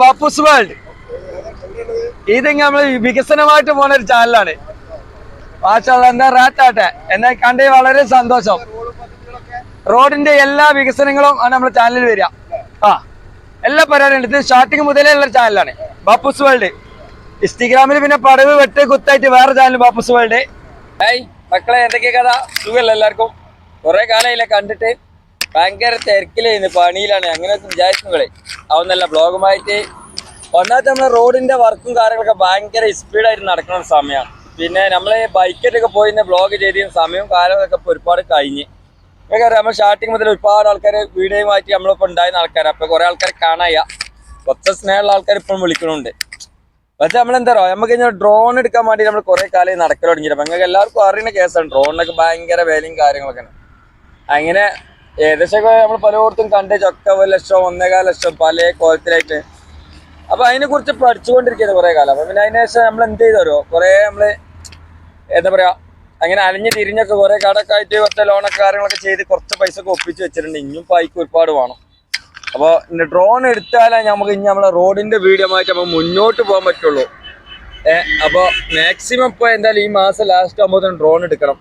ബാപ്പൂസ് world ഇത് നമ്മൾ വികസനമായിട്ട് പോണ ഒരു ചാനലാണ്. മാഷാള്ള എന്താ റാറ്റാട്ടെ എന്നെ കണ്ടേ വളരെ സന്തോഷം. റോഡിന്റെ എല്ലാ വികസനങ്ങളും ആണ് നമ്മുടെ ചാനലിൽ വരിക. ആ എല്ലാ പരിപാടിയും ഇത് സ്റ്റാർട്ടിങ് മുതലേ ഉള്ള ചാനലാണ്. ബാപ്പൂസ് വേൾഡ് ഇൻസ്റ്റഗ്രാമിൽ പിന്നെ പടവ് വെട്ട് കുത്തായിട്ട് വേറെ ചാനൽ ബാപ്പൂസ് വേൾഡ് ഹായ് മക്കളെ എന്തൊക്കെ കഥ? സുഖമല്ല എല്ലാവർക്കും? കുറെ കാലമായില്ലേ കണ്ടിട്ട്. ഭയങ്കര തിരക്കിലായിരുന്നു പണിയിലാണ്. അങ്ങനെ വിചാരിക്കുന്നേ അതൊന്നല്ല ബ്ലോഗുമായിട്ട് ഒന്നാമത്തെ നമ്മളെ റോഡിന്റെ വർക്കും കാര്യങ്ങളൊക്കെ ഭയങ്കര സ്പീഡായിട്ട് നടക്കുന്ന സമയമാണ് പിന്നെ നമ്മൾ ബൈക്കായിട്ടൊക്കെ പോയി ബ്ലോഗ് ചെയ്ത സമയവും കാലങ്ങളൊക്കെ ഇപ്പൊ ഒരുപാട് കഴിഞ്ഞ്. നമ്മൾ സ്റ്റാർട്ടിങ് മുതൽ ഒരുപാട് ആൾക്കാർ വീഡിയോയുമായിട്ട് നമ്മളിപ്പോൾ ഉണ്ടായിരുന്ന ആൾക്കാർ അപ്പൊ കുറെ ആൾക്കാർ കാണായ കുറച്ച് സ്നേഹമുള്ള ആൾക്കാർ ഇപ്പോഴും വിളിക്കുന്നുണ്ട് പക്ഷെ നമ്മളെന്താ പറയുക നമുക്ക് ഇങ്ങനെ ഡ്രോൺ എടുക്കാൻ വേണ്ടി നമ്മൾ കുറെ കാലം നടക്കൽ തുടങ്ങിയിട്ട് അപ്പൊ നിങ്ങൾക്ക് എല്ലാവർക്കും അറിയുന്ന കേസാണ് ഡ്രോണിനൊക്കെ ഭയങ്കര വിലയും കാര്യങ്ങളൊക്കെ അങ്ങനെ ഏകദേശം നമ്മൾ പലയിടത്തും കണ്ട് ചൊക്ക ലക്ഷം ഒന്നേകാൽ ലക്ഷം പല കോലത്തിലായിട്ട്. അപ്പൊ അതിനെ കുറിച്ച് പഠിച്ചുകൊണ്ടിരിക്കുന്നത് കുറെ കാലം. അപ്പൊ പിന്നെ അതിനുശേഷം നമ്മൾ എന്ത് ചെയ്തോ കുറെ നമ്മൾ എന്താ പറയാ അങ്ങനെ അലഞ്ഞ് തിരിഞ്ഞൊക്കെ കുറെ കടൊക്കെ ആയിട്ട് കുറച്ച് ലോണൊക്കെ കാര്യങ്ങളൊക്കെ ചെയ്ത് കുറച്ച് പൈസ ഒക്കെ ഒപ്പിച്ച് വെച്ചിട്ടുണ്ട്. ഇനിയും പൈക്ക് ഒരുപാട് വേണം. അപ്പോൾ ഡ്രോൺ എടുത്താലേ നമുക്ക് ഇനി നമ്മളെ റോഡിന്റെ വീഡിയോ ആയിട്ട് നമുക്ക് മുന്നോട്ട് പോകാൻ പറ്റുള്ളൂ. ഏഹ് അപ്പോൾ മാക്സിമം ഇപ്പോൾ എന്തായാലും ഈ മാസം ലാസ്റ്റ് ആകുമ്പോൾ ഡ്രോൺ എടുക്കണം.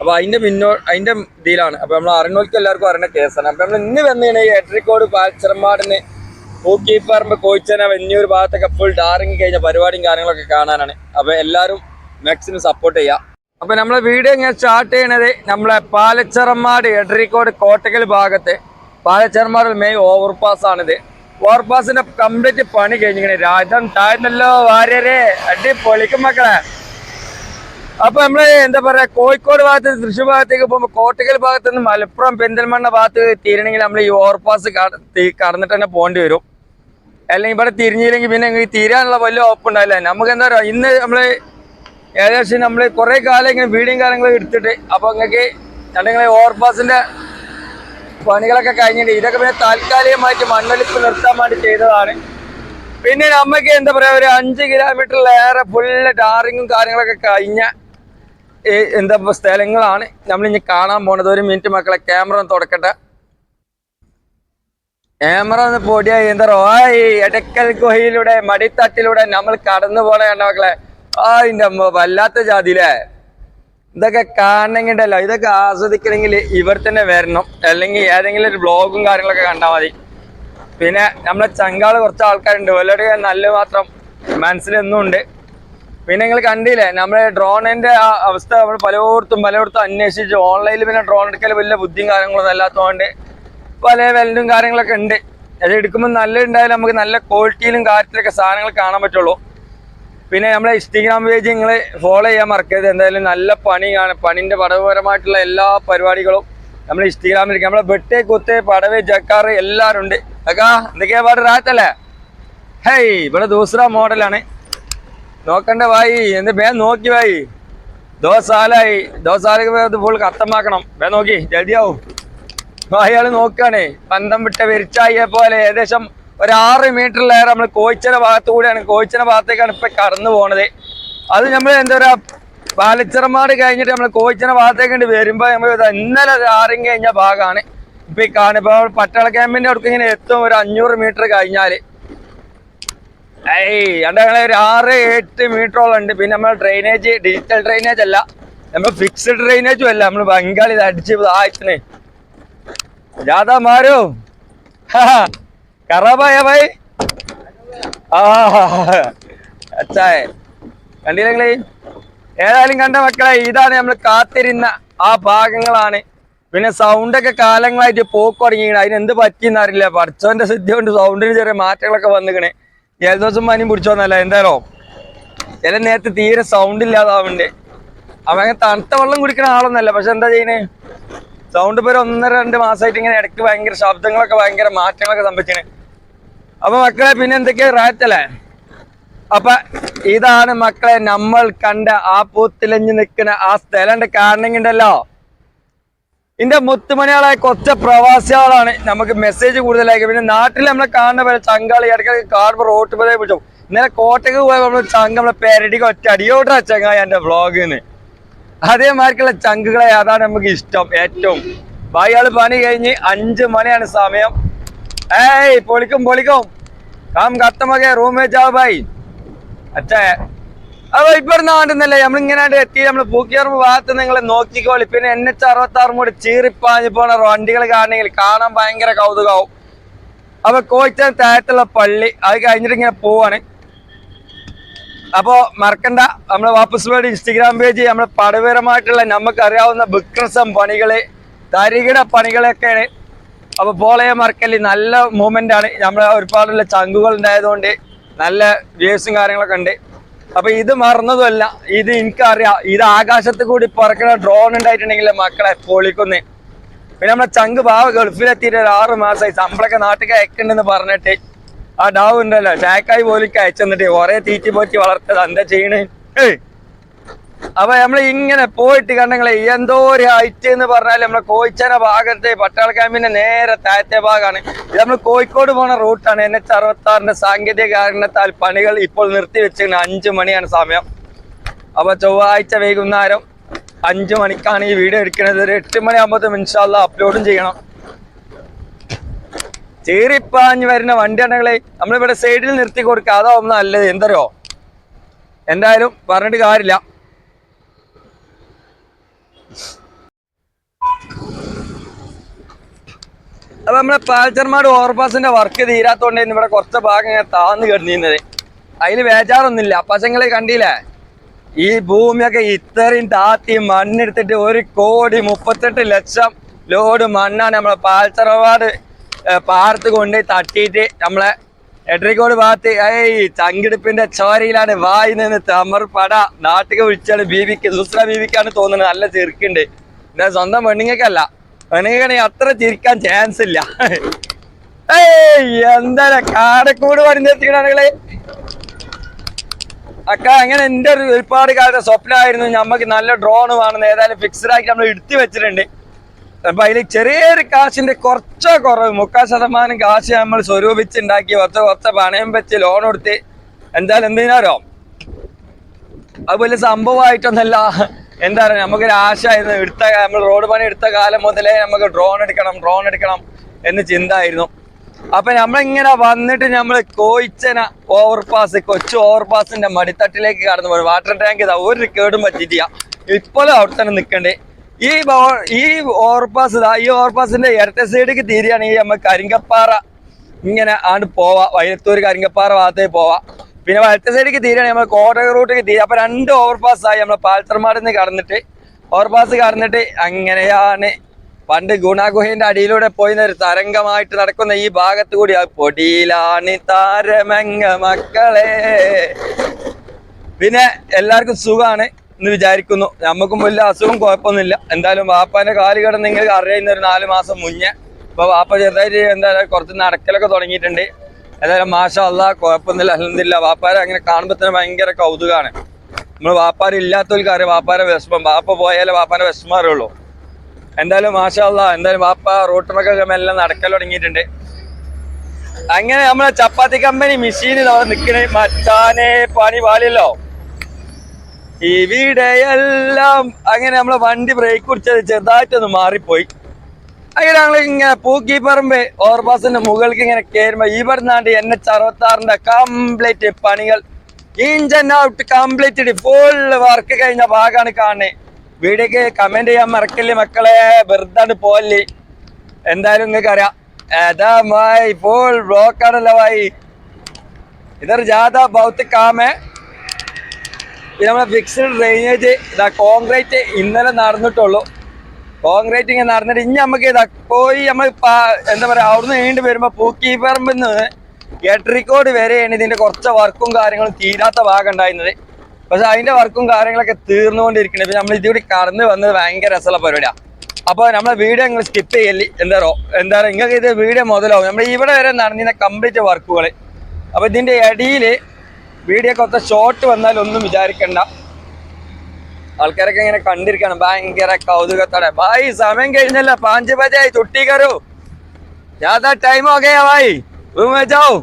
അപ്പോൾ അതിന്റെ മുന്നോ അതിന്റെ ഇതിലാണ്. അപ്പോൾ നമ്മൾ അറിഞ്ഞോൽക്ക് എല്ലാവർക്കും അറിയുന്ന കേസാണ്. അപ്പോൾ നമ്മൾ ഇന്ന് വന്നിങ്ങനെ ഈ എട്രിക്കോട് പാൽച്ചറമ്പാടിന് പൂക്കീപ്പറമ്പ് കോയിച്ചന വലിയൊരു ഭാഗത്തൊക്കെ ഫുൾ ഡാറിങ് കഴിഞ്ഞ പരിപാടിയും കാര്യങ്ങളൊക്കെ കാണാനാണ്. അപ്പോൾ എല്ലാവരും മാക്സിമം സപ്പോർട്ട് ചെയ്യുക അപ്പോൾ നമ്മളെ വീഡിയോ ഇങ്ങനെ സ്റ്റാർട്ട് ചെയ്യണത് നമ്മളെ പാലച്ചറമ്മാട് എഡ്രിക്കോട് കോട്ടക്കൽ ഭാഗത്ത്. പാലച്ചറമ്മാട് മെയിൻ ഓവർപാസ് ആണിത്. ഓവർപാസിന്റെ കംപ്ലീറ്റ് പണി കഴിഞ്ഞിങ്ങനെ രാജം താഴ്ന്നല്ലോ വാര്യരെ. അടി പൊളിക്കും മക്കളെ അപ്പൊ നമ്മൾ എന്താ പറയാ കോഴിക്കോട് ഭാഗത്ത് തൃശ്ശൂർ ഭാഗത്തേക്ക് പോകുമ്പോ കോട്ടകൽ ഭാഗത്ത് നിന്ന് മലപ്പുറം പെരിന്തൽമണ്ണ ഭാഗത്ത് തീരണമെങ്കിൽ നമ്മൾ ഈ ഓവർപാസ് കടന്നിട്ട് തന്നെ പോകേണ്ടി വരും. അല്ലെങ്കിൽ ഇവിടെ തിരിഞ്ഞില്ലെങ്കിൽ പിന്നെ തീരാനുള്ള വലിയ ഉറപ്പുണ്ടാവില്ല നമുക്ക് എന്താ പറയുക ഇന്ന് നമ്മൾ ഏകദേശം നമ്മൾ കുറെ കാലം ഇങ്ങനെ വീടും കാര്യങ്ങളും എടുത്തിട്ട് അപ്പൊ നിങ്ങൾക്ക് ഞങ്ങൾ ഓവർപാസിന്റെ പണികളൊക്കെ കഴിഞ്ഞിട്ട് ഇതൊക്കെ പിന്നെ താൽക്കാലികമായിട്ട് മണ്ണൊലിപ്പ് നിർത്താൻ വേണ്ടി ചെയ്തതാണ്. പിന്നെ നമ്മക്ക് എന്താ പറയാ ഒരു അഞ്ച് കിലോമീറ്ററിലേറെ ഫുള്ള് ടാറിങ്ങും കാര്യങ്ങളൊക്കെ കഴിഞ്ഞ എന്താ സ്ഥലങ്ങളാണ്. നമ്മൾ ഇനി കാണാൻ പോണത് ഒരു മിനിറ്റ് മക്കളെ ക്യാമറ ഒന്ന് തുടക്കട്ടെ. ക്യാമറ ഒന്ന് പൊടിയായി എന്താ ഓയ് എടക്കൽ ഗുഹയിലൂടെ മടിത്തട്ടിലൂടെ നമ്മൾ കടന്നു പോണേണ്ട മക്കളെ. ആ ഇന്റെ അമ്മ വല്ലാത്ത ജാതിയിലേ. ഇതൊക്കെ കാണണമെങ്കിണ്ടല്ലോ ഇതൊക്കെ ആസ്വദിക്കണമെങ്കിൽ ഇവർ തന്നെ വരണം. അല്ലെങ്കിൽ ഏതെങ്കിലും ഒരു ബ്ലോഗും കാര്യങ്ങളൊക്കെ കണ്ടാൽ മതി. പിന്നെ നമ്മളെ ചങ്കാൾ കുറച്ച് ആൾക്കാരുണ്ട്. വല്ലവരുടെ നല്ല മാത്രം മനസ്സിലെന്നും ഉണ്ട്. പിന്നെ നിങ്ങൾ കണ്ടില്ലേ നമ്മുടെ ഡ്രോണിന്റെ ആ അവസ്ഥ നമ്മൾ പലയിടത്തും പലയിടത്തും അന്വേഷിച്ച് ഓൺലൈനിൽ പിന്നെ ഡ്രോൺ എടുക്കൽ വലിയ ബുദ്ധിയും കാര്യങ്ങളൊന്നും അല്ലാത്തതുകൊണ്ട് പല വെല്ലും കാര്യങ്ങളൊക്കെ ഉണ്ട്. അത് എടുക്കുമ്പോൾ നല്ല ഉണ്ടായാലും നമുക്ക് നല്ല ക്വാളിറ്റിയിലും കാര്യത്തിലൊക്കെ സാധനങ്ങൾ കാണാൻ പറ്റുള്ളൂ. പിന്നെ നമ്മളെ ഇൻസ്റ്റഗ്രാം പേജ് നിങ്ങൾ ഫോളോ ചെയ്യാൻ മറക്കരുത്. എന്തായാലും നല്ല പണിയാണ് പണിന്റെ പടവപരമായിട്ടുള്ള എല്ലാ പരിപാടികളും നമ്മൾ ഇൻസ്റ്റഗ്രാമിൽ നമ്മളെ ബെട്ടെ കുത്ത് പടവ് ജക്കാറ് എല്ലാവരും ഉണ്ട് അക്കാ എന്തൊക്കെയാ പാട്? റാത്തല്ലേ? ഹേയ് ഇവിടെ ദൂസറ മോഡലാണ് നോക്കണ്ട വായി എന്ത് വേ നോക്കി വായി ദോ സാലായി ദോ ഫുൾ കത്തമാക്കണം വേ നോക്കി ജൽദിയാവും. അയാൾ നോക്കുകയാണേ പന്തം വിട്ട വെരിച്ചായിയെ പോലെ ഏകദേശം ഒരു ആറ് മീറ്ററിലേറെ നമ്മൾ കോയിച്ചന ഭാഗത്തു കൂടെയാണ്. കോയിച്ചന ഭാഗത്തേക്കാണ് ഇപ്പൊ കടന്നു പോണത്. അത് നമ്മൾ എന്താ പറയാ പാലച്ചിറമാട് കഴിഞ്ഞിട്ട് നമ്മൾ കോയിച്ചന ഭാഗത്തേക്ക് വരുമ്പോ നമ്മൾ ഇത് ഇന്നലെ ആറും കഴിഞ്ഞ ഭാഗമാണ് ഇപ്പൊ ഈ കാണിപ്പോൾ പട്ടാള ക്യാമ്പിന്റെ അടുത്ത് ഇങ്ങനെ എത്തും ഒരു അഞ്ഞൂറ് മീറ്റർ കഴിഞ്ഞാൽ. ഏയ് ഒരു ആറ് എട്ട് മീറ്ററോളം ഉണ്ട്. പിന്നെ നമ്മൾ ഡ്രെയിനേജ് ഡിജിറ്റൽ ഡ്രെയിനേജ് അല്ല. നമ്മൾ ഫിക്സ്ഡ് ഡ്രെയിനേജും അല്ല. നമ്മൾ ബംഗാളി അടിച്ച് ആയിട്ടേ ജാദാ മാരോ കറാബായ ഭായ്? അച്ഛായ കണ്ടില്ലേ ഏതായാലും കണ്ട മക്കളെ ഇതാണ് നമ്മൾ കാത്തിരുന്ന ആ ഭാഗങ്ങളാണ്. പിന്നെ സൗണ്ടൊക്കെ കാലങ്ങളായിട്ട് പോക്ക് തുടങ്ങിയാണ്. അതിനെന്ത് പറ്റിയെന്നറിയില്ല പഠിച്ചവന്റെ സിദ്ധി കൊണ്ട് സൗണ്ടിന് ചെറിയ മാറ്റങ്ങളൊക്കെ വന്നിക്കണേ. ജലദോഷം പനിയും പിടിച്ചോന്നല്ല എന്തായാലോ ചില നേരത്തെ തീരെ സൗണ്ട് ഇല്ലാതാവുന്നുണ്ട് അവൻ തണുത്ത വെള്ളം കുടിക്കുന്ന ആളൊന്നല്ല. പക്ഷെ എന്താ ചെയ്യണേ? സൗണ്ട് ഇപ്പോൾ ഒന്നര രണ്ട് മാസമായിട്ട് ഇങ്ങനെ ഇടയ്ക്ക് ഭയങ്കര ശബ്ദങ്ങളൊക്കെ ഭയങ്കര മാറ്റങ്ങളൊക്കെ സംഭവിച്ചിന്. അപ്പൊ മക്കളെ പിന്നെ എന്തൊക്കെയാ റായത്തല്ലേ? അപ്പൊ ഇതാണ് മക്കളെ നമ്മൾ കണ്ട ആ പൂത്തിലഞ്ഞു നിൽക്കുന്ന ആ സ്ഥലം. കാണണമെങ്കിണ്ടല്ലോ ഇതിന്റെ മുത്തുമണികളായ കുറച്ച് പ്രവാസികളാണ് നമുക്ക് മെസ്സേജ് കൂടുതലായി. പിന്നെ നാട്ടിൽ നമ്മളെ കാണുന്ന പോലെ ചങ്കാളി ഇടയ്ക്ക് കാണുമ്പോൾ റോട്ട് പോലെ വിളിച്ചു. ഇന്നലെ കോട്ടയ്ക്ക് പോയ നമ്മൾ ചങ്ക് നമ്മളെ പേരടിക്ക് ഒറ്റ അടിയോട്ട ചങ്ങായ എന്റെ വ്ളോഗിന് അതേമാതിരിക്കുള്ള ചങ്കുകളെ അതാണ് നമുക്ക് ഇഷ്ടം ഏറ്റവും. ബായിയാൾ പണി കഴിഞ്ഞ് അഞ്ച് മണിയാണ് സമയം. ഏയ് പൊളിക്കും പൊളിക്കും. കാം കത്തമൊക്കെ റൂമേജാവ് ബായി. അച്ഛ അപ്പൊ ഇപ്പൊ ആണ്ടുന്നല്ലേ നമ്മളിങ്ങനെ എത്തി നമ്മൾ പൂക്കിയറമ്പ് ഭാഗത്ത് നിങ്ങൾ നോക്കിക്കോളി. പിന്നെ എൻ എച്ച് അറുപത്തി ആറും കൂടി ചീറിപ്പാഞ്ഞ് പോണ വണ്ടികൾ കാണണമെങ്കിൽ കാണാൻ ഭയങ്കര കൗതുകാവും. അപ്പൊ കോയിച്ചാൻ താഴത്തുള്ള പള്ളി അത് കഴിഞ്ഞിട്ട് ഇങ്ങനെ പോവാണ്. അപ്പോ മറക്കണ്ട നമ്മളെ വാപ്പസ് പോയി ഇൻസ്റ്റഗ്രാം പേജ് നമ്മളെ പടപരമായിട്ടുള്ള നമുക്ക് അറിയാവുന്ന ബിക്രസം പണികൾ തരികിട പണികളൊക്കെയാണ്. അപ്പൊ പോളയെ മറക്കൽ നല്ല മൂവ്മെന്റ് ആണ്. നമ്മളെ ഒരുപാടുള്ള ചങ്കുകൾ ഉണ്ടായതുകൊണ്ട് നല്ല വ്യൂസും കാര്യങ്ങളൊക്കെ ഉണ്ട്. അപ്പൊ ഇത് മറന്നതുമല്ല. ഇത് എനിക്കറിയാം. ഇത് ആകാശത്ത് കൂടി പറക്കുന്ന ഡ്രോൺ ഉണ്ടായിട്ടുണ്ടെങ്കിൽ മക്കളെ പൊളിക്കുന്നേ. പിന്നെ നമ്മളെ ചങ്ക് ബാവ ഗൾഫിലെത്തിയിട്ട് ഒരു ആറ് മാസമായി നമ്മളൊക്കെ നാട്ടിൽ അയക്കണ്ടെന്ന് പറഞ്ഞിട്ട്. ആ ഡാവ് ഉണ്ടല്ലോ ഷാക്കായി പോലിക്ക് അയച്ചെന്നിട്ട് ഒരേ തീറ്റി പോറ്റി വളർത്തത്. എന്താ ചെയ്യണേ? ഏയ് അപ്പൊ നമ്മൾ ഇങ്ങനെ പോയിട്ട് കണ്ടെങ്കിലേ എന്തോ ഒരു ഹൈറ്റ് എന്ന് പറഞ്ഞാൽ നമ്മളെ കോയിച്ചന ഭാഗത്തെ പട്ടാള ക്യാമ്പിന്റെ നേരെ താഴത്തെ ഭാഗമാണ് ഇത് നമ്മൾ കോഴിക്കോട് പോണ റൂട്ടാണ് എൻ എച്ച് അറുപത്തി സാങ്കേതിക കാരണത്താൽ പണികൾ ഇപ്പോൾ നിർത്തി വെച്ചിരിക്കുന്നത് അഞ്ചു മണിയാണ് സമയം. അപ്പൊ ചൊവ്വാഴ്ച വൈകുന്നേരം അഞ്ചു മണിക്കാണ് ഈ വീഡിയോ എടുക്കുന്നത്. ഒരു എട്ട് മണിയാകുമ്പോൾ ഇൻഷാല്ല അപ്ലോഡും ചെയ്യണം. ചീറിപ്പാഞ്ഞ് വരുന്ന വണ്ടിയാണെങ്കിൽ നമ്മളിവിടെ സൈഡിൽ നിർത്തി കൊടുക്കുക. അതാവും നല്ലത്. എന്തറിയോ? എന്തായാലും പറഞ്ഞിട്ട് കാര്യമില്ല. അപ്പൊ നമ്മളെ പാൽച്ചർമാട് ഓവർപാസിന്റെ വർക്ക് തീരാത്തോണ്ട് ഇവിടെ കുറച്ച് ഭാഗം ഇങ്ങനെ താന്ന് കിടന്നിരുന്നത്. അതിൽ വേജാറൊന്നുമില്ല പശങ്ങളെ കണ്ടില്ലേ? ഈ ഭൂമിയൊക്കെ ഇത്രയും താത്തി മണ്ണെടുത്തിട്ട് ഒരു കോടി മുപ്പത്തെട്ട് ലക്ഷം ലോഡ് മണ്ണാണ് നമ്മളെ പാൽച്ചർമാട് പാടത്ത് കൊണ്ടുപോയി തട്ടിയിട്ട് നമ്മളെ എട്രിക്കോട് ഭാഗത്ത് ഏയ് ചങ്കിടുപ്പിന്റെ ചോരയിലാണ് വായി നിന്ന് തമർ പട. നാട്ടിൽ വിളിച്ചാണ് ബീവിക്ക് സുസ്ര ബീവിക്കാണ് തോന്നുന്നത്. നല്ല ചെറുക്കുണ്ട് എന്താ സ്വന്തം പെണ്ണുങ്ങൾക്കല്ല. പെണ്ണുങ്ങൾക്കാണെങ്കിൽ അത്ര ചിരിക്കാൻ ചാൻസ് ഇല്ല. എന്താ കാടക്കൂട് പണി അക്ക അങ്ങനെ എന്റെ ഒരു ഒരുപാട് കാലത്തെ സ്വപ്നമായിരുന്നു. നമുക്ക് നല്ല ഡ്രോൺ വേണമെന്ന് ഏതായാലും ഫിക്സ്ഡ് ആക്കി നമ്മൾ എടുത്തു വെച്ചിട്ടുണ്ട്. അപ്പൊ അതിൽ ചെറിയൊരു കാശിന്റെ കുറച്ച് കുറവ് മുക്കാൽ ശതമാനം കാശ് നമ്മൾ സ്വരൂപിച്ചുണ്ടാക്കി കുറച്ച് കുറച്ച് പണയം വെച്ച് ലോൺ കൊടുത്ത് എന്തായാലും എന്തിനാരോ അത് വലിയ സംഭവമായിട്ടൊന്നല്ല. എന്താ പറയുക നമുക്കൊരു ആശയായിരുന്നു. എടുത്ത നമ്മൾ റോഡ് പണി എടുത്ത കാലം മുതലേ നമുക്ക് ഡ്രോൺ എടുക്കണം ഡ്രോൺ എടുക്കണം എന്ന് ചിന്ത ആയിരുന്നു അപ്പൊ നമ്മളിങ്ങനെ വന്നിട്ട് നമ്മൾ കോയിച്ചന ഓവർപാസ് കൊച്ചു ഓവർപാസിന്റെ മടിത്തട്ടിലേക്ക് കടന്നു പോയി. വാട്ടർ ടാങ്ക് ഇതാ ഒരു കേടും പറ്റിയിട്ടില്ല. ഇപ്പോഴും അവിടെ തന്നെ നിൽക്കണ്ടേ ഈ ഈ ഓവർപാസ് ഈ ഓവർപാസിന്റെ ഇരട്ട സൈഡിലേക്ക് തീരുകയാണെങ്കിൽ നമുക്ക് കരിങ്കപ്പാറ ഇങ്ങനെ ആണ്ട് പോവാ. വയലത്തൂർ കരിങ്കപ്പാറ ഭാഗത്തേക്ക് പോവാ. പിന്നെ വലത്തെ സൈഡിലേക്ക് തീരുകയാണെങ്കിൽ നമ്മൾ കോട്ടക റൂട്ടിലേക്ക് തീരുക അപ്പൊ രണ്ട് ഓവർപാസ് ആയി നമ്മൾ പാൽത്തർമാടിൽ നിന്ന് കടന്നിട്ട്. ഓവർപാസ് കടന്നിട്ട് അങ്ങനെയാണ് പണ്ട് ഗുണാഗുഹേന്റെ അടിയിലൂടെ പോയിന്ന ഒരു തരംഗമായിട്ട് നടക്കുന്ന ഈ ഭാഗത്ത് കൂടി ആ പൊടിയിലാണ് താരമംഗ മക്കളെ. പിന്നെ എല്ലാവർക്കും സുഖമാണ് എന്ന് വിചാരിക്കുന്നു. നമുക്കും വലിയ അസുഖം കുഴപ്പമൊന്നുമില്ല. എന്തായാലും വാപ്പാന്റെ കാൽ കിടന്ന് നിങ്ങൾക്ക് അറിയുന്ന ഒരു നാല് മാസം മുന്നേ ഇപ്പൊ വാപ്പ ചെറുതായിട്ട് എന്തായാലും കുറച്ച് നടക്കലൊക്കെ തുടങ്ങിയിട്ടുണ്ട്. എന്തായാലും മാഷ അല്ല കുഴപ്പമൊന്നുമില്ല അല്ലെന്നില്ല വാപ്പാരെ അങ്ങനെ കാണുമ്പോൾ തന്നെ ഭയങ്കര കൗതുകമാണ് നമ്മൾ വാപ്പാരെ ഇല്ലാത്തവർക്ക് അറിയാം വാപ്പാരെ വിഷമം. വാപ്പ പോയാലേ വാപ്പാന്റെ വിഷമം എന്തായാലും മാഷാ അല്ല എന്തായാലും വാപ്പ റോട്ടിനൊക്കെ എല്ലാം നടക്കൽ തുടങ്ങിയിട്ടുണ്ട്. അങ്ങനെ നമ്മളെ ചപ്പാത്തി കമ്പനി മെഷീനിൽ അവിടെ നിൽക്കണേ. മച്ചാനെ പണി പാലിയല്ലോ ഇവിടെയെല്ലാം അങ്ങനെ നമ്മളെ വണ്ടി ബ്രേക്ക് കുടിച്ചത് ചെറുതായിട്ടൊന്ന് മാറിപ്പോയി. അങ്ങനെ ഞങ്ങൾ ഇങ്ങനെ പൂക്കി പറമ്പ് ഓവർപാസിന്റെ മുകൾക്ക് ഇങ്ങനെ കയറുമ്പോ ഇവിടുന്നാണ്ട് എൻ എച്ച് അറുപത്തി കംപ്ലീറ്റ് പണികൾ. ഇഞ്ചൻ ഔട്ട് കംപ്ലീറ്റ് ഫുൾ വർക്ക് കഴിഞ്ഞ ഭാഗമാണ് കാണുന്നത് വീഡിയോക്ക് കമന്റ് ചെയ്യാൻ മറക്കല്ലേ മക്കളെ വെറുതെ പോവല്ലേ. എന്തായാലും നിങ്ങൾക്ക് അറിയാം ഏതാ ഫുൾ ബ്ലോക്കാണല്ലോ മായി ഇതൊരു ജാഥ ബൗത്ത് നമ്മളെ ഫിക്സ്ഡ് ഡ്രെയിനേജ് ഇതാ കോൺക്രീറ്റ് ഇന്നലെ നടന്നിട്ടുള്ളൂ. കോൺക്രീറ്റ് ഇങ്ങനെ നടന്നിട്ട് ഇനി നമുക്ക് ഇതാ പോയി നമ്മൾ എന്താ പറയുക അവിടുന്ന് നീണ്ടു വരുമ്പോൾ പൂക്കി പറമ്പിൽ നിന്ന് എട്ടറിക്കോട് വരെയാണ് ഇതിന്റെ കുറച്ച് വർക്കും കാര്യങ്ങളും തീരാത്ത ഭാഗം ഉണ്ടായിരുന്നത്. പക്ഷെ അതിന്റെ വർക്കും കാര്യങ്ങളൊക്കെ തീർന്നുകൊണ്ടിരിക്കുന്നത് പിന്നെ നമ്മൾ ഇതുകൂടി കടന്നു വന്നത് ഭയങ്കര രസമുള്ള പരിപാടിയാണ് അപ്പൊ നമ്മളെ വീഡിയോ നിങ്ങൾ സ്കിപ്പ് ചെയ്യല്ലേ? എന്താറോ എന്താ പറയുക നിങ്ങൾക്ക് ഇത് വീഡിയോ മുതലാവും. നമ്മൾ ഇവിടെ വരെ നടന്നിരുന്ന കംപ്ലീറ്റ് വർക്കുകൾ അപ്പോൾ ഇതിന്റെ ഇടയിൽ വീഡിയോ കുറച്ച് ഷോർട്ട് വന്നാൽ ഒന്നും വിചാരിക്കണ്ട. ആൾക്കാരൊക്കെ ഇങ്ങനെ കണ്ടിരിക്കണം. ഭയങ്കര കൗതുകത്തോടെ. ഭായി സമയം കഴിഞ്ഞല്ല. പാഞ്ച് ബജായി തുട്ടി കരൂ യാതാ ടൈം ഓക്കെ ഭായി. റൂം വെച്ചാവും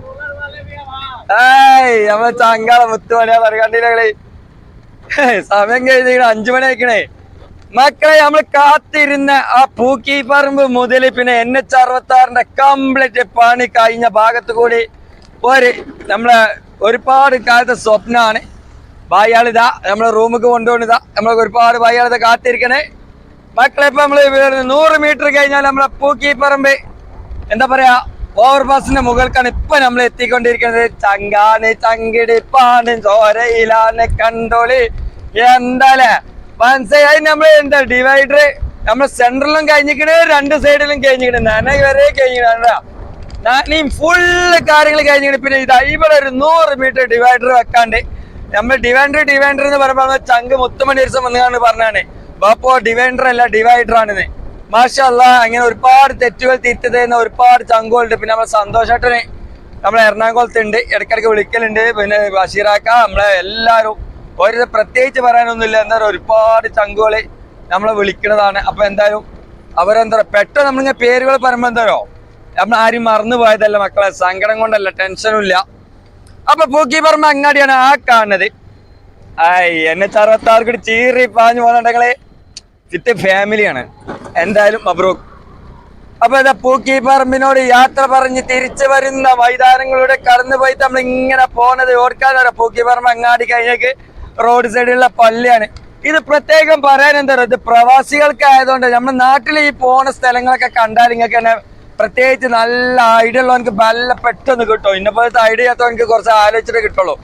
ഏയ് നമ്മളെ ചങ്കാള മുത്തുമണിയാ പറയണ്ടില്ലേ സമയം കഴിഞ്ഞ അഞ്ചു മണി ആയിക്കണേ. മക്കളെ നമ്മൾ കാത്തിരുന്ന ആ പൂക്കി പറമ്പ് മുതൽ പിന്നെ എൻ എച്ച് അറുപത്തി ആറിന്റെ കംപ്ലീറ്റ് പണി കഴിഞ്ഞ ഭാഗത്ത് കൂടി ഒരു നമ്മളെ ഒരുപാട് കാലത്തെ സ്വപ്നമാണ് ബായാളിതാ നമ്മളെ റൂമിക്ക് കൊണ്ടുപോണിതാ നമ്മളൊക്കെ ഒരുപാട് ബായാളിത കാത്തിരിക്കണേ. മക്കളെ ഇപ്പൊ നമ്മൾ നൂറ് മീറ്റർ കഴിഞ്ഞാൽ നമ്മളെ പൂക്കിപ്പറമ്പ് എന്താ പറയാ ഓവർപാസിന്റെ മുകൾക്കാണ് ഇപ്പൊ നമ്മൾ എത്തിക്കൊണ്ടിരിക്കുന്നത്. ചങ്കാണ് ചങ്കിടിപ്പാണ് ചോരയിലാണ് കണ്ടോളി എന്താലേ മനസ്സിലായി നമ്മൾ എന്താ ഡിവൈഡർ നമ്മൾ സെന്ററിലും കഴിഞ്ഞിക്കണ് രണ്ട് സൈഡിലും കഴിഞ്ഞിക്കണ് നന വരെ ഫുൾ ഫുള്ള് കാര്യങ്ങൾ കഴിഞ്ഞിട്ട് പിന്നെ ഇതാ ഇവിടെ ഒരു നൂറ് മീറ്റർ ഡിവൈഡർ വെക്കാണ്ട്. നമ്മൾ ഡിവൈഡർ ഡിവൈഡർ എന്ന് പറയുമ്പോൾ ചങ്ക് മുത്തുമണി ദിവസം വന്നുകാണ് പറഞ്ഞാണ്. ബാപ്പോ ഡിവൈഡർ അല്ല ഡിവൈഡർ ആണെന്ന് മാഷല്ല അങ്ങനെ ഒരുപാട് തെറ്റുകൾ തിരുത്തി തരുന്ന ഒരുപാട് ചങ്കുകളുണ്ട്. പിന്നെ നമ്മളെ സന്തോഷേട്ടന് നമ്മളെ എറണാകുളത്ത് ഉണ്ട്. ഇടയ്ക്കിടയ്ക്ക് വിളിക്കലുണ്ട്. പിന്നെ ബഷീറാക്ക നമ്മളെ എല്ലാവരും. ഒരു പ്രത്യേകിച്ച് പറയാനൊന്നുമില്ല. എന്താ പറയുക ഒരുപാട് ചങ്കുകൾ നമ്മളെ വിളിക്കുന്നതാണ് അപ്പൊ എന്തായാലും അവരെന്താ പറയുക പെട്ടെന്ന് നമ്മളിങ്ങനെ പേരുകൾ പറയുമ്പോൾ എന്താ പറയുക നമ്മൾ ആരും മറന്നു പോയതല്ല മക്കളെ. സങ്കടം കൊണ്ടല്ല ടെൻഷനും ഇല്ല. അപ്പൊ പൂക്കി പറമ്പ അങ്ങാടിയാണ് ആ കാണുന്നത്. ആയി എന്നെ ചറുപത്താർക്ക് ചീറി പാഞ്ഞു പോകുന്നുണ്ടെങ്കിൽ ചുറ്റ് ഫാമിലിയാണ് എന്തായാലും മബ്രൂക്ക് അപ്പൊ ഇതാ പൂക്കി പറമ്പിനോട് യാത്ര പറഞ്ഞ് തിരിച്ചു വരുന്ന മൈതാനങ്ങളിലൂടെ കടന്നു പോയിട്ട് നമ്മൾ ഇങ്ങനെ പോണത് ഓർക്കാനോ പൂക്കി പറമ്പ് അങ്ങാടി കഴിഞ്ഞേക്ക് റോഡ് സൈഡിലുള്ള പള്ളിയാണ്. ഇത് പ്രത്യേകം പറയാൻ എന്താ പറയുക ഇത് പ്രവാസികൾക്ക് ആയതുകൊണ്ട് നമ്മുടെ നാട്ടിൽ ഈ പോണ സ്ഥലങ്ങളൊക്കെ കണ്ടാൽ തന്നെ പ്രത്യേകിച്ച് നല്ല ഐഡിയ ഉള്ളവനക്ക് നല്ല പെട്ടെന്ന് കിട്ടും. ഇന്ന പോലത്തെ ഐഡിയ ചെയ്യാത്തവനക്ക് കുറച്ച് ആലോചിച്ചിട്ട് കിട്ടുള്ളൂ.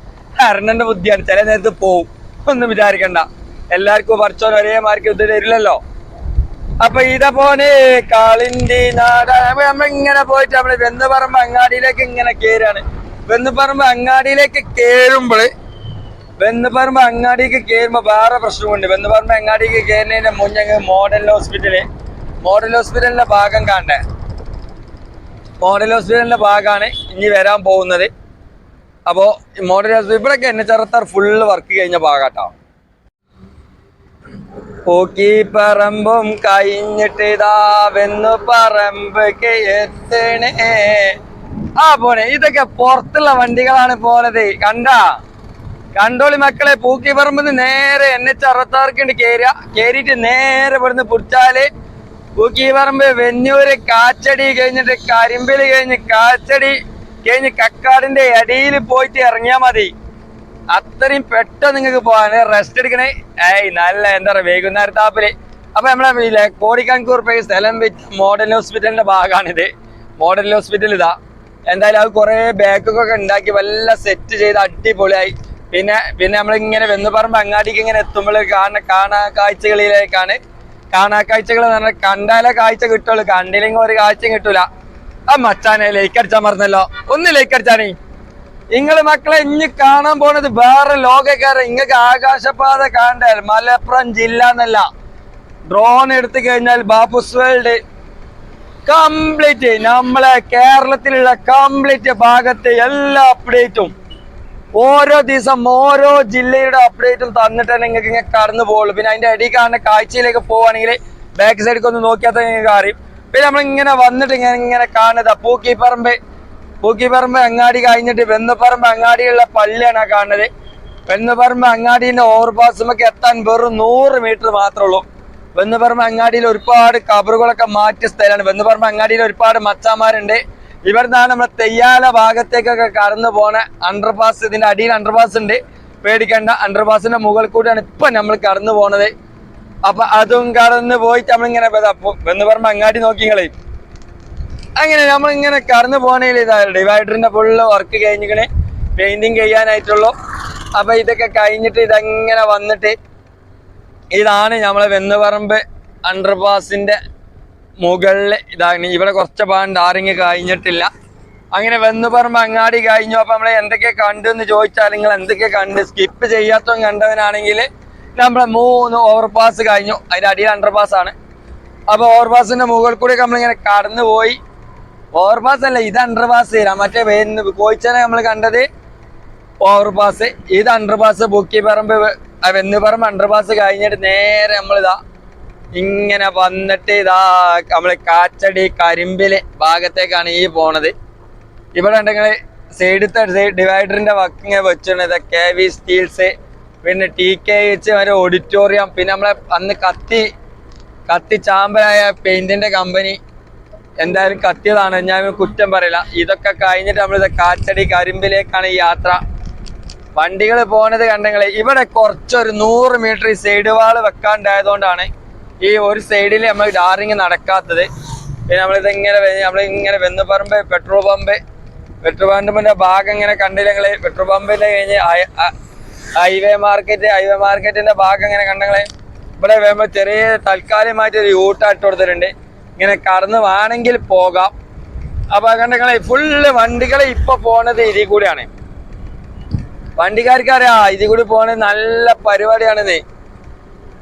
അരണന്റെ ബുദ്ധിയാണ്. ചില നേരത്ത് പോവും. ഒന്നും വിചാരിക്കണ്ട. എല്ലാവർക്കും പറിച്ചോൻ ഒരേ മാർക്ക് ഇത് തരില്ലല്ലോ. അപ്പൊ ഇതാ പോനെ നാട നമ്മ ഇങ്ങനെ പോയിട്ട് നമ്മൾ വെന്ന് പറമ്പ് അങ്ങാടിയിലേക്ക് ഇങ്ങനെ കേറാണ്. വെന്നുപറമ്പ് അങ്ങാടിയിലേക്ക് കേറുമ്പോൾ വെന്നുപറമ്പ് അങ്ങാടിക്ക് കേറുമ്പോ വേറെ പ്രശ്നമുണ്ട്. വെന്ന് പറമ്പ് അങ്ങാടിക്ക് കയറുന്നതിന്റെ മുന്നേ മോഡൽ ഹോസ്പിറ്റൽ മോഡൽ ഹോസ്പിറ്റലിന്റെ ഭാഗം കാണണ്ടേ? മോഡൽ ഹോസ്പിറ്റലിന്റെ ഭാഗമാണ് ഇനി വരാൻ പോകുന്നത്. അപ്പോൾ മോഡൽ ഹോസ്പിറ്റൽ ഇവിടെയൊക്കെ എന്നെ ചെറുത്താർ ഫുള്ള് വർക്ക് കഴിഞ്ഞ ഭാഗാട്ടോ. പൂക്കി പറമ്പും കഴിഞ്ഞിട്ട് ഇതാ വെന്നു പറമ്പ് എത്തണേ. ആ പോണേ ഇതൊക്കെ പുറത്തുള്ള വണ്ടികളാണ് പോണത്. കണ്ടാ? കണ്ടോളി മക്കളെ പൂക്കി പറമ്പ് നേരെ എൻ എച്ച് അറുപത്താർക്കുണ്ട് കേറുക കേറിയിട്ട് നേരെ ഇവിടുന്ന് പുടിച്ചാൽ പൂക്കി പറമ്പ് വെന്നൂര് കാച്ചടി കഴിഞ്ഞിട്ട് കരിമ്പിൽ കഴിഞ്ഞ് കാച്ചടി കഴിഞ്ഞ് കക്കാടിന്റെ അടിയിൽ പോയിട്ട് ഇറങ്ങിയാ മതി. അത്രയും പെട്ടെന്ന് നിങ്ങൾക്ക് പോകാൻ റെസ്റ്റ് എടുക്കണേ. ഏയ് നല്ല എന്താ പറയാ വൈകുന്നേരത്തെ താപ്പിൽ അപ്പൊ നമ്മളെ ഇല്ലേ കോടിക്കണക്കൂർ പേ സ്ഥലം വെച്ച് മോഡൽ ഹോസ്പിറ്റലിന്റെ ഭാഗമാണിത് മോഡൽ ഹോസ്പിറ്റൽ ഇതാ. എന്തായാലും അത് കുറെ ബാക്കൊക്കെ ഉണ്ടാക്കി വല്ല സെറ്റ് ചെയ്ത് അടിപൊളിയായി. പിന്നെ പിന്നെ നമ്മളിങ്ങനെ വെന്ന് പറമ്പ് അങ്ങാടിക്ക് ഇങ്ങനെ എത്തുമ്പോൾ കാണുന്ന കാണാ കാഴ്ചകളിലേക്കാണ് കാണാ കാഴ്ചകൾ പറഞ്ഞാൽ കണ്ടാലേ കാഴ്ച കിട്ടുള്ളൂ. കണ്ടില്ലെങ്കിൽ ഒരു കാഴ്ചയും കിട്ടൂല. ആ മച്ചാനെ ലൈക്ക് അടിച്ചാൽ മറന്നല്ലോ. ഒന്ന് ലൈക്ക് അടിച്ചാനേ നിങ്ങൾ മക്കളെ ഇനി കാണാൻ പോണത് വേറെ ലോകക്കാരൻ നിങ്ങൾക്ക് ആകാശപാത കണ്ടാൽ മലപ്പുറം ജില്ല എന്നല്ല. ഡ്രോൺ എടുത്തു കഴിഞ്ഞാൽ ബാപ്പുസ് വേൾഡ് കംപ്ലീറ്റ് നമ്മളെ കേരളത്തിലുള്ള കംപ്ലീറ്റ് ഭാഗത്തെ എല്ലാ അപ്ഡേറ്റും ഓരോ ദിവസം ഓരോ ജില്ലയുടെ അപ്ഡേറ്റും തന്നിട്ട് തന്നെ നിങ്ങൾക്ക് ഇങ്ങനെ കടന്നു പോകുള്ളൂ പിന്നെ അതിന്റെ അടി കാണുന്ന കാഴ്ചയിലേക്ക് പോവുകയാണെങ്കിൽ ബാക്ക് സൈഡിലേക്ക് ഒന്ന് നോക്കിയാൽ തന്നെ നിങ്ങൾക്ക് അറിയും. പിന്നെ നമ്മൾ ഇങ്ങനെ വന്നിട്ട് ഇങ്ങനെ ഇങ്ങനെ കാണുന്നത്. പൂക്കിപ്പറമ്പ് പൂക്കിപ്പറമ്പ് അങ്ങാടി കഴിഞ്ഞിട്ട് വെന്നുപറമ്പ് അങ്ങാടിയുള്ള പള്ളിയാണ് ആ കാണുന്നത്. വെന്നുപറമ്പ് അങ്ങാടിന്റെ ഓവർപാസുമൊക്കെ എത്താൻ വെറും നൂറ് മീറ്റർ മാത്രമേ ഉള്ളൂ. വെന്നുപറമ്പ് അങ്ങാടിയിൽ ഒരുപാട് കബറുകളൊക്കെ മാറ്റിയ സ്ഥലമാണ്. വെന്നുപറമ്പ് അങ്ങാടിയിൽ ഒരുപാട് മച്ചാമാരുണ്ട് ഇവിടുന്നാണ് നമ്മുടെ തെയ്യാല ഭാഗത്തേക്കൊക്കെ കടന്നു പോണ. അണ്ടർപാസ് ഇതിന്റെ അടിയിൽ അണ്ടർപാസ് ഉണ്ട്. പേടിക്കേണ്ട അണ്ടർപാസിന്റെ മുകളിൽ കൂടിയാണ് ഇപ്പൊ നമ്മൾ കടന്നു പോണത്. അപ്പൊ അതും കടന്നു പോയിട്ട് നമ്മളിങ്ങനെ എന്ന് പറഞ്ഞ അങ്ങാടി നോക്കിങ്ങളെ അങ്ങനെ നമ്മൾ ഇങ്ങനെ കടന്നു പോണേൽ ഇതാ ഡിവൈഡറിന്റെ ഫുള്ള് വർക്ക് കഴിഞ്ഞിക്കണേ പെയിന്റിങ് ചെയ്യാനായിട്ടുള്ളൂ. അപ്പൊ ഇതൊക്കെ കഴിഞ്ഞിട്ട് ഇതങ്ങനെ വന്നിട്ട് ഇതാണ് നമ്മളെ വെന്നുപറമ്പ് അണ്ടർപാസിന്റെ മുകളിൽ ഇതാണ് ഇവിടെ കുറച്ച് ഭാഗം ഡാറിങ് കഴിഞ്ഞിട്ടില്ല. അങ്ങനെ വെന്നുപറമ്പ് അങ്ങാടി കഴിഞ്ഞു. അപ്പൊ നമ്മൾ എന്തൊക്കെ കണ്ടു എന്ന് ചോദിച്ചാൽ നിങ്ങൾ എന്തൊക്കെ കണ്ട്? സ്കിപ്പ് ചെയ്യാത്തവൻ കണ്ടവനാണെങ്കിൽ നമ്മളെ മൂന്ന് ഓവർപാസ് കഴിഞ്ഞു. അതിന്റെ അടിയിൽ അണ്ടർപാസ് ആണ്. അപ്പൊ ഓവർപാസിന്റെ മുകളിൽ കൂടി നമ്മളിങ്ങനെ കടന്നു പോയി ഓവർപാസ് അല്ല ഇത് അണ്ടർപാസ് തരാം മറ്റേ വേന്ന് കോയിച്ചനെ നമ്മൾ കണ്ടത് ഓവർപാസ് ഇത് അണ്ടർപാസ് ബുക്കിപ്പറമ്പ് വെന്നുപറമ്പ് അണ്ടർപാസ് കഴിഞ്ഞിട്ട് നേരെ നമ്മളിതാ ഇങ്ങനെ വന്നിട്ട് ഇതാ നമ്മൾ കാച്ചടി കരിമ്പിൽ ഭാഗത്തേക്കാണ് ഈ പോണത്. ഇവിടെ ഉണ്ടെങ്കിൽ സൈഡത്തെ സൈഡ് ഡിവൈഡറിന്റെ വക്കിങ് വെച്ചിട്ടുണ്ട്. കെ വി സ്റ്റീൽസ് പിന്നെ ടി കെ എച്ച് വരെ ഓഡിറ്റോറിയം പിന്നെ നമ്മളെ അന്ന് കത്തി കത്തി ചാമ്പലായ പെയിന്റിന്റെ കമ്പനി എന്തായാലും കത്തിയതാണ്. ഞാൻ കുറ്റം പറയില്ല. ഇതൊക്കെ കഴിഞ്ഞിട്ട് നമ്മളിത് കാച്ചടി കരിമ്പിലേക്കാണ് ഈ യാത്ര. വണ്ടികൾ പോണത് കണ്ടെങ്കിൽ ഇവിടെ കുറച്ചൊരു നൂറ് മീറ്റർ സൈഡ് വാൾ വെക്കാണ്ടായതുകൊണ്ടാണ് ഈ ഒരു സൈഡിൽ നമ്മൾ ഡാറിങ് നടക്കാത്തത്. പിന്നെ നമ്മളിത് ഇങ്ങനെ നമ്മൾ ഇങ്ങനെ വെന്നുപറമ്പ് പെട്രോൾ പമ്പ് പെട്രോൾ പമ്പിന്റെ ഭാഗം ഇങ്ങനെ കണ്ടില്ലെങ്കിൽ പെട്രോൾ പമ്പിന്റെ കഴിഞ്ഞ് ഹൈവേ മാർക്കറ്റ് ഹൈവേ മാർക്കറ്റിന്റെ ഭാഗം ഇങ്ങനെ കണ്ടെങ്കിൽ ഇവിടെ വരുമ്പോൾ ചെറിയ തൽക്കാലികമായിട്ട് ഒരു യൂട്ട് ഇട്ട് കൊടുത്തിട്ടുണ്ട്. ഇങ്ങനെ കടന്നു വേണമെങ്കിൽ പോകാം. അപ്പൊ കണ്ടെങ്കിൽ ഫുള്ള് വണ്ടികൾ ഇപ്പൊ പോണത് ഇതിൽ കൂടിയാണ്. വണ്ടിക്കാർക്ക് അറിയാം ഇതിൽ കൂടി പോണത് നല്ല പരിപാടിയാണിത്.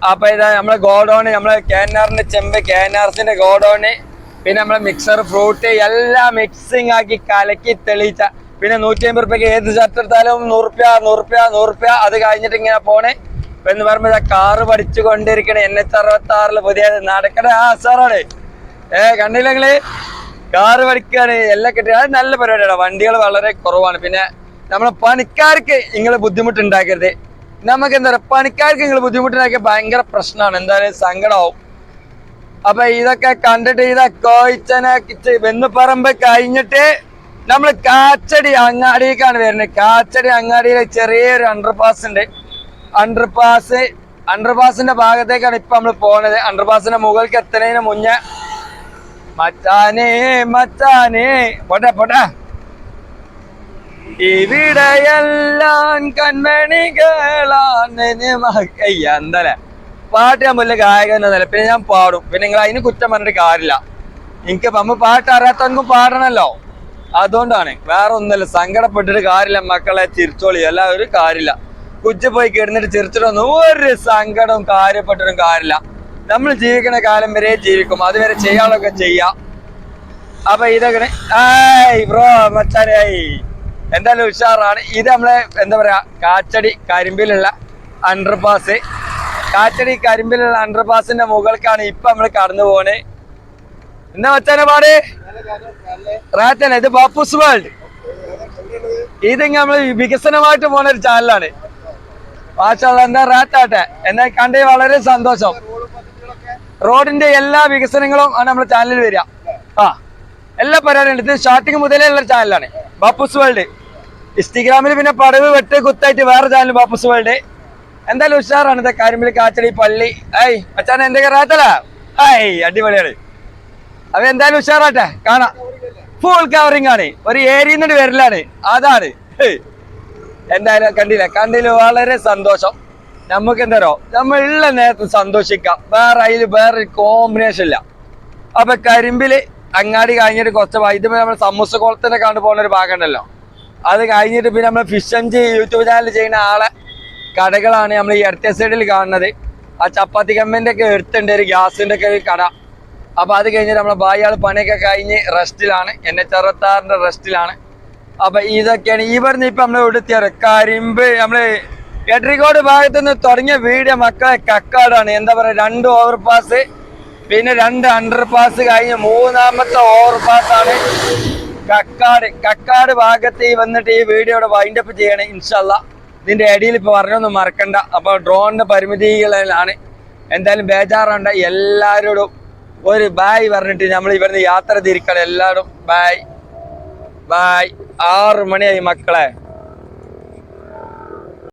അപ്പൊ ഇതാ നമ്മളെ ഗോഡൌണ് നമ്മളെ കാനാറിന്റെ ചെമ്പ് കാനാർസിന്റെ ഗോഡൌണ്. പിന്നെ നമ്മളെ മിക്സർ ഫ്രൂട്ട് എല്ലാം മിക്സിങ് ആക്കി കലക്കി തെളിയിച്ച. പിന്നെ നൂറ്റി അമ്പത് റുപ്യക്ക് ഏത് ഷർട്ട് എടുത്താലും നൂറുപ്യ നൂറുപ്യ നൂറുപ്യ അത് കഴിഞ്ഞിട്ട് ഇങ്ങനെ പോണേ. എന്ന് പറയുമ്പോ കാറ് പഠിച്ചു കൊണ്ടിരിക്കണേ എൻ എച്ച് അറുപത്തി ആറിൽ പുതിയ നടക്കണ ആ സാറാണ് ഏ കണ്ടില്ലെങ്കിൽ കാറ് പഠിക്കാണ്. എല്ലാം കിട്ടി. അത് നല്ല പരിപാടിയാണ് വണ്ടികൾ വളരെ കുറവാണ്. പിന്നെ നമ്മളെ പണിക്കാർക്ക് നിങ്ങൾ ബുദ്ധിമുട്ടുണ്ടാക്കരുത് നമുക്ക് എന്താ പറയുക പണിക്കാർക്ക് നിങ്ങൾ ബുദ്ധിമുട്ടിനൊക്കെ ഭയങ്കര പ്രശ്നമാണ്. എന്തായാലും സങ്കടമാവും അപ്പൊ ഇതൊക്കെ കണ്ടിട്ട് ഇതാ കോയിച്ചനെ വെന്നുപറമ്പ് കഴിഞ്ഞിട്ട് നമ്മൾ കാച്ചടി അങ്ങാടിയിലേക്കാണ് വരുന്നത്. കാച്ചടി അങ്ങാടിയിലെ ചെറിയൊരു അണ്ടർപാസ് ഉണ്ട്. അണ്ടർപാസ് അണ്ടർപാസിന്റെ ഭാഗത്തേക്കാണ് ഇപ്പൊ നമ്മൾ പോണത്. അണ്ടർപാസിന്റെ മുകൾക്ക് എത്തുന്നതിന് മുന്നേ മച്ചാനേ മച്ചാനേ പോട്ടെ പോട്ടെ. ഇവിടെയെല്ലാം കൺമണികളാണ്. എന്തല്ലേ? പാട്ട് ഞാൻ വലിയ ഗായകൻ എന്നല്ലേ പിന്നെ ഞാൻ പാടും. പിന്നെ നിങ്ങൾ അതിന് കുറ്റം പറഞ്ഞിട്ട് കാര്യമില്ല. എനിക്ക് നമ്മ പാട്ട് അറിയാത്തവർക്കും പാടണല്ലോ. അതുകൊണ്ടാണ്. വേറെ ഒന്നുമല്ല. സങ്കടപ്പെട്ടിട്ട് കാര്യമില്ല. മക്കളെ ചിരിച്ചോളി. അല്ല ഒരു കാര്യമില്ല. കുച്ചു പോയി കിടന്നിട്ട് ചിരിച്ചിട്ടൊന്നും ഒരു സങ്കടവും കാര്യപ്പെട്ടിട്ടും കാര്യമില്ല. നമ്മൾ ജീവിക്കുന്ന കാലം വരെ ജീവിക്കും. അതുവരെ ചെയ്യാനൊക്കെ ചെയ്യാം. അപ്പൊ ആയ് ബ്രോ മച്ചാനായി എന്തായാലും ഉഷാറാണ്. ഇത് നമ്മളെ എന്താ പറയാ കാച്ചടി കരിമ്പിലുള്ള അണ്ടർപാസ് കാച്ചടി കരിമ്പിലുള്ള അണ്ടർപാസിന്റെ മുകൾക്കാണ് ഇപ്പൊ നമ്മൾ കടന്നു പോണേ. എന്നാ മച്ചാനെ പാട്? റാത്തന ഇത് ബാപ്പൂസ് വേൾഡ് ഇത് നമ്മൾ വികസനമായിട്ട് പോണ ഒരു ചാനലാണ് മാഷാള്ള എന്താ റാത്താട്ടെ? എന്നെ കണ്ടേ വളരെ സന്തോഷം. റോഡിന്റെ എല്ലാ വികസനങ്ങളും ആണ് നമ്മുടെ ചാനലിൽ വരിക. ആ എല്ലാ പരിപാടിയും. ഇത് സ്റ്റാർട്ടിങ് മുതലേ ഉള്ള ചാനലാണ് ബാപ്പൂസ് വേൾഡ് ഇൻസ്റ്റഗ്രാമിൽ പിന്നെ പടവ് വെട്ട് കുത്തായിട്ട് വേറെ ചാനൽ വാപ്പസ് വേൾഡ്. എന്തായാലും ഉഷാറാണ് ഇത് കരിമ്പിൽ കാച്ചടി പള്ളി. ഐ അച്ഛൻ എന്റെ കറാത്തല ഐ അടിപൊളിയാണ്. അപ്പൊ എന്തായാലും ഉഷാറാട്ടെ കാണാം. ഫുൾ കവറിംഗ് ആണ്. ഒരു ഏരിയ വരലാണ്. അതാണ്. എന്തായാലും കണ്ടില്ല? കണ്ടില്ല? വളരെ സന്തോഷം. നമുക്ക് എന്തോ നമ്മൾ ഉള്ള നേരത്ത് സന്തോഷിക്കാം. വേറെ അതിൽ വേറെ കോമ്പിനേഷൻ ഇല്ല. അപ്പൊ കരിമ്പിൽ അങ്ങാടി കഴിഞ്ഞിട്ട് കുറച്ച് ഇത് നമ്മൾ സമൂസ കുളത്തിന്റെ കണ്ടു പോകുന്ന ഒരു ഭാഗം ഉണ്ടല്ലോ. അത് കഴിഞ്ഞിട്ട് പിന്നെ നമ്മൾ ഫിഷ് അഞ്ച് യൂട്യൂബ് ചാനൽ ചെയ്യുന്ന ആളെ കടകളാണ് നമ്മൾ ഈ ഇടത്തെ സൈഡിൽ കാണുന്നത്. ആ ചപ്പാത്തി കമ്മിന്റെ ഒക്കെ എടുത്തുണ്ട് ഒരു ഗ്യാസിന്റെ ഒക്കെ ഒരു കട. അപ്പോൾ അത് കഴിഞ്ഞിട്ട് നമ്മളെ ആൾ പണിയൊക്കെ കഴിഞ്ഞ് റെസ്റ്റിലാണ്. N H അറുപത്താറിന്റെ റെസ്റ്റിലാണ്. അപ്പോൾ ഇതൊക്കെയാണ്. ഈ പറഞ്ഞ നമ്മൾ ഇവിടുത്തെ കരിമ്പ്. നമ്മൾ എട്രിക്കോട് ഭാഗത്ത് നിന്ന് തുടങ്ങിയ വീട് മക്കളെ കക്കാടാണ്. എന്താ പറയാ രണ്ട് ഓവർ പാസ് പിന്നെ രണ്ട് അണ്ടർ പാസ് കഴിഞ്ഞ് മൂന്നാമത്തെ ഓവർ പാസ് ആണ്. കക്കാട് കക്കാട് ഭാഗത്ത് ഈ വന്നിട്ട് ഈ വീഡിയോയുടെ വൈൻഡപ്പ് ചെയ്യണേ ഇൻഷല്ല ഇതിന്റെ ഇടയിൽ ഇപ്പൊ പറഞ്ഞൊന്നും മറക്കണ്ട. അപ്പൊ ഡ്രോണിന്റെ പരിമിതികളിലാണ്. എന്തായാലും ബേജാറുണ്ട് എല്ലാവരോടും ഒരു ബായ് പറഞ്ഞിട്ട് നമ്മൾ ഇവിടുന്ന് യാത്ര തിരിക്കണം. എല്ലാവരും ബായ് ബായ് ആറ് മണിയായി മക്കളെ.